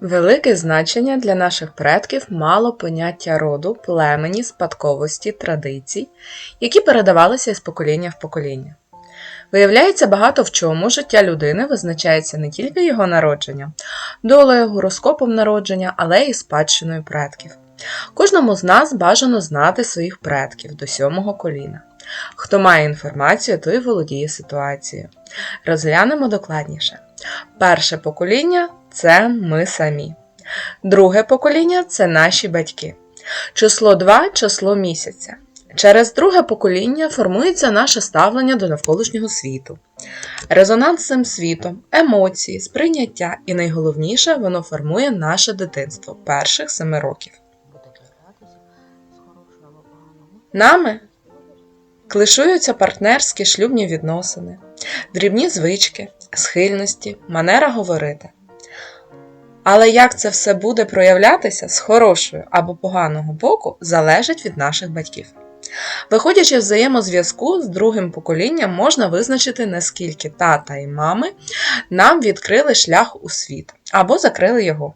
Велике значення для наших предків мало поняття роду, племені, спадковості, традицій, які передавалися із покоління в покоління. Виявляється, багато в чому життя людини визначається не тільки його народженням, долею, гороскопом народження, але й спадщиною предків. Кожному з нас бажано знати своїх предків до сьомого коліна. Хто має інформацію, той володіє ситуацією. Розглянемо докладніше. Перше покоління це ми самі. Друге покоління це наші батьки. Число 2 число місяця. Через друге покоління формується наше ставлення до навколишнього світу. Резонанс цим світом, емоції, сприйняття і найголовніше, воно формує наше дитинство перших семи років. Нами клишуються партнерські шлюбні відносини, дрібні звички, схильності, манера говорити. Але як це все буде проявлятися з хорошого або поганого боку, залежить від наших батьків. Виходячи з взаємозв'язку з другим поколінням, можна визначити, наскільки тата і мами нам відкрили шлях у світ або закрили його.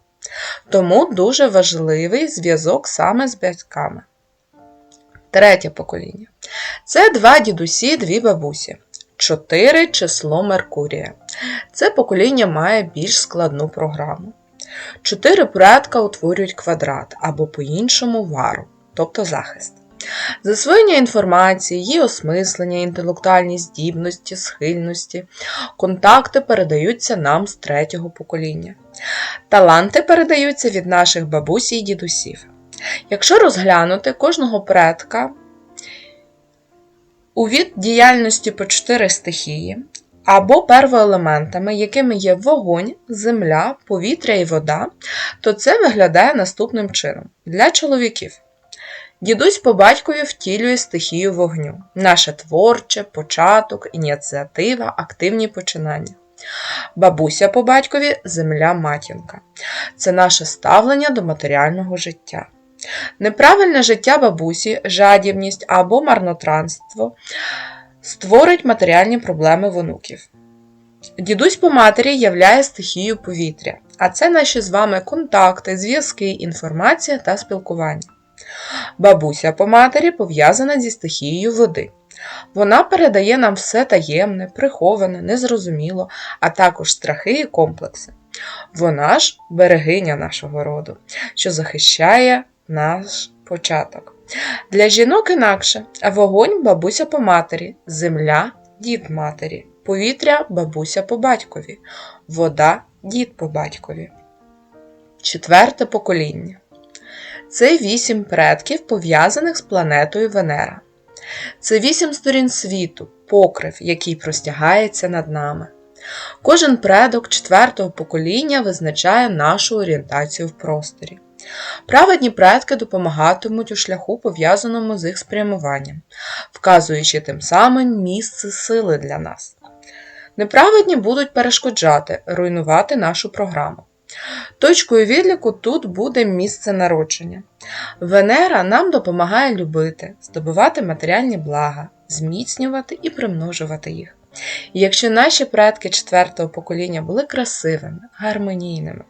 Тому дуже важливий зв'язок саме з батьками. Третє покоління. Це два дідусі, дві бабусі. Чотири число Меркурія. Це покоління має більш складну програму. Чотири предка утворюють квадрат або по-іншому вару, тобто захист. Засвоєння інформації, її осмислення, інтелектуальні здібності, схильності, контакти передаються нам з третього покоління. Таланти передаються від наших бабусі і дідусів. Якщо розглянути кожного предка у від діяльності по чотири стихії або первоелементами, якими є вогонь, земля, повітря і вода, то це виглядає наступним чином для чоловіків. Дідусь по батькові втілює стихію вогню, наше творче, початок, ініціатива, активні починання. Бабуся по батькові земля матінка. Це наше ставлення до матеріального життя. Неправильне життя бабусі, жадібність або марнотранство створить матеріальні проблеми в онуків. Дідусь по матері являє стихію повітря, а це наші з вами контакти, зв'язки, інформація та спілкування. Бабуся по матері пов'язана зі стихією води. Вона передає нам все таємне, приховане, незрозуміло, а також страхи і комплекси. Вона ж берегиня нашого роду, що захищає наш початок. Для жінок інакше вогонь бабуся по матері, земля дід матері, повітря бабуся по батькові, вода дід по батькові. Четверте покоління. Це вісім предків, пов'язаних з планетою Венера. Це вісім сторін світу, покрив, який простягається над нами. Кожен предок четвертого покоління визначає нашу орієнтацію в просторі. Праведні предки допомагатимуть у шляху, пов'язаному з їх спрямуванням, вказуючи тим самим місце сили для нас. Неправедні будуть перешкоджати, руйнувати нашу програму. Точкою відліку тут буде місце народження. Венера нам допомагає любити, здобувати матеріальні блага, зміцнювати і примножувати їх. І якщо наші предки четвертого покоління були красивими, гармонійними,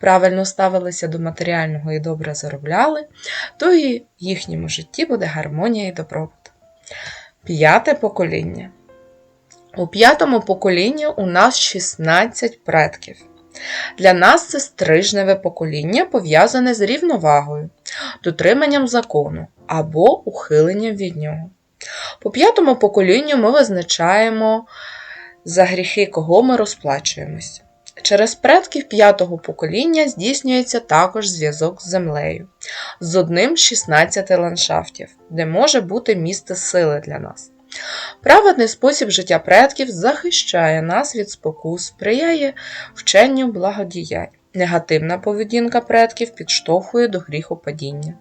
правильно ставилися до матеріального і добре заробляли, то і в їхньому житті буде гармонія і добробут. П'яте покоління. У п'ятому поколінні у нас 16 предків. Для нас це стрижневе покоління пов'язане з рівновагою, дотриманням закону або ухиленням від нього. По п'ятому поколінню ми визначаємо, за гріхи кого ми розплачуємося. Через предків п'ятого покоління здійснюється також зв'язок з землею, з одним з 16 ландшафтів, де може бути місце сили для нас. Праведний спосіб життя предків захищає нас від спокус, сприяє вченню благодіянь. Негативна поведінка предків підштовхує до гріхопадіння.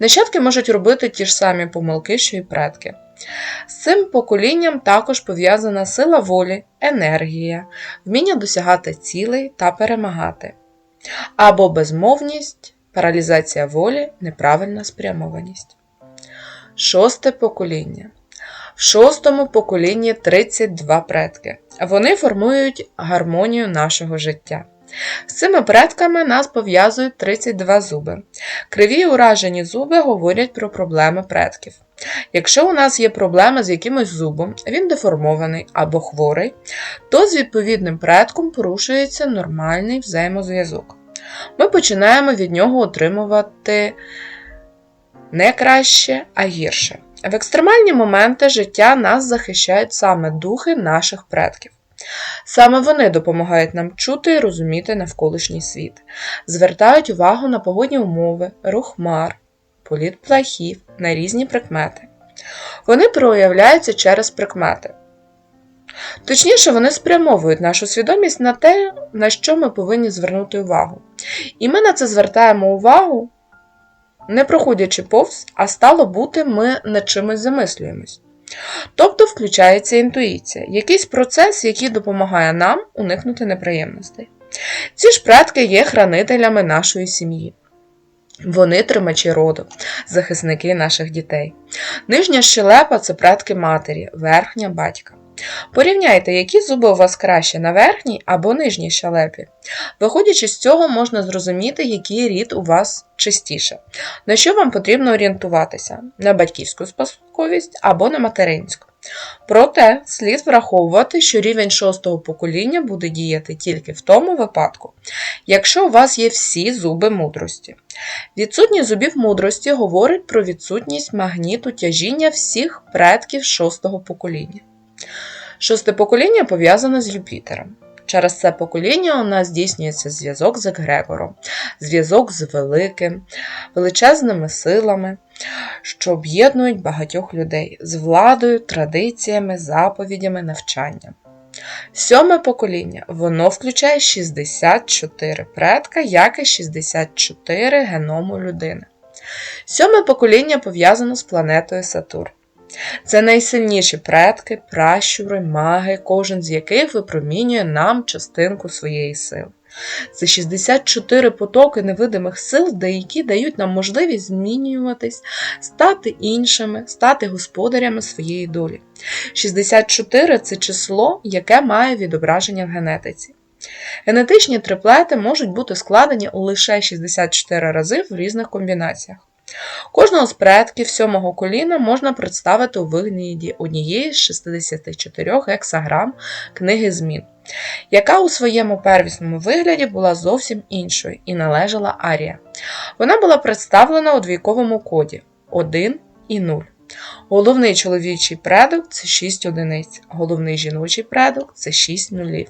Нащадки можуть робити ті ж самі помилки, що й предки. З цим поколінням також пов'язана сила волі, енергія, вміння досягати цілей та перемагати, або безмовність, паралізація волі, неправильна спрямованість. Шосте покоління. В шостому поколінні 32 предки. Вони формують гармонію нашого життя. З цими предками нас пов'язують 32 зуби. Криві уражені зуби говорять про проблеми предків. Якщо у нас є проблеми з якимось зубом, він деформований або хворий, то з відповідним предком порушується нормальний взаємозв'язок. Ми починаємо від нього отримувати не краще, а гірше. В екстремальні моменти життя нас захищають саме духи наших предків. Саме вони допомагають нам чути і розуміти навколишній світ, звертають увагу на погодні умови, рух хмар, політ птахів, на різні прикмети. Вони проявляються через прикмети. Точніше, вони спрямовують нашу свідомість на те, на що ми повинні звернути увагу. І ми на це звертаємо увагу, не проходячи повз, а стало бути, ми над чимось замислюємось. Тобто включається інтуїція, якийсь процес, який допомагає нам уникнути неприємностей. Ці ж предки є хранителями нашої сім'ї. Вони тримачі роду, захисники наших дітей. Нижня щелепа це предки матері, верхня батька. Порівняйте, які зуби у вас краще на верхній або нижній щелепі. Виходячи з цього, можна зрозуміти, який рід у вас чистіше, на що вам потрібно орієнтуватися на батьківську спадковість або на материнську. Проте слід враховувати, що рівень шостого покоління буде діяти тільки в тому випадку, якщо у вас є всі зуби мудрості. Відсутність зубів мудрості говорить про відсутність магніту тяжіння всіх предків шостого покоління. Шосте покоління пов'язане з Юпітером. Через це покоління у нас здійснюється зв'язок з Егрегором, зв'язок з великим, величезними силами, що об'єднують багатьох людей з владою, традиціями, заповідями, навчанням. Сьоме покоління воно включає 64 предка, як і 64 геному людини. Сьоме покоління пов'язано з планетою Сатурн. Це найсильніші предки, пращури, маги, кожен з яких випромінює нам частинку своєї сили. Це 64 потоки невидимих сил, деякі дають нам можливість змінюватись, стати іншими, стати господарями своєї долі. 64 це число, яке має відображення в генетиці. Генетичні триплети можуть бути складені лише 64 рази в різних комбінаціях. Кожного з предків сьомого коліна можна представити у вигляді однієї з 64 гексаграм книги змін, яка у своєму первісному вигляді була зовсім іншою і належала Арія. Вона була представлена у двійковому коді 1 і 0. Головний чоловічий предок це 6 одиниць, головний жіночий предок це 6 нулів.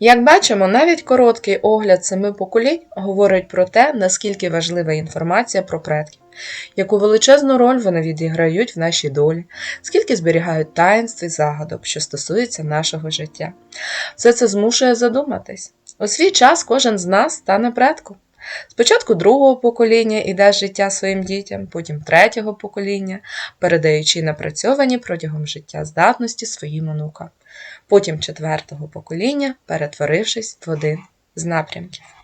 Як бачимо, навіть короткий огляд семи поколінь говорить про те, наскільки важлива інформація про предків, яку величезну роль вони відіграють в нашій долі, скільки зберігають таїнств і загадок, що стосуються нашого життя. Все це змушує задуматись. У свій час кожен з нас стане предком. Спочатку другого покоління іде життя своїм дітям, потім третього покоління, передаючи напрацьовані протягом життя здатності своїм онукам, потім четвертого покоління, перетворившись в один з напрямків.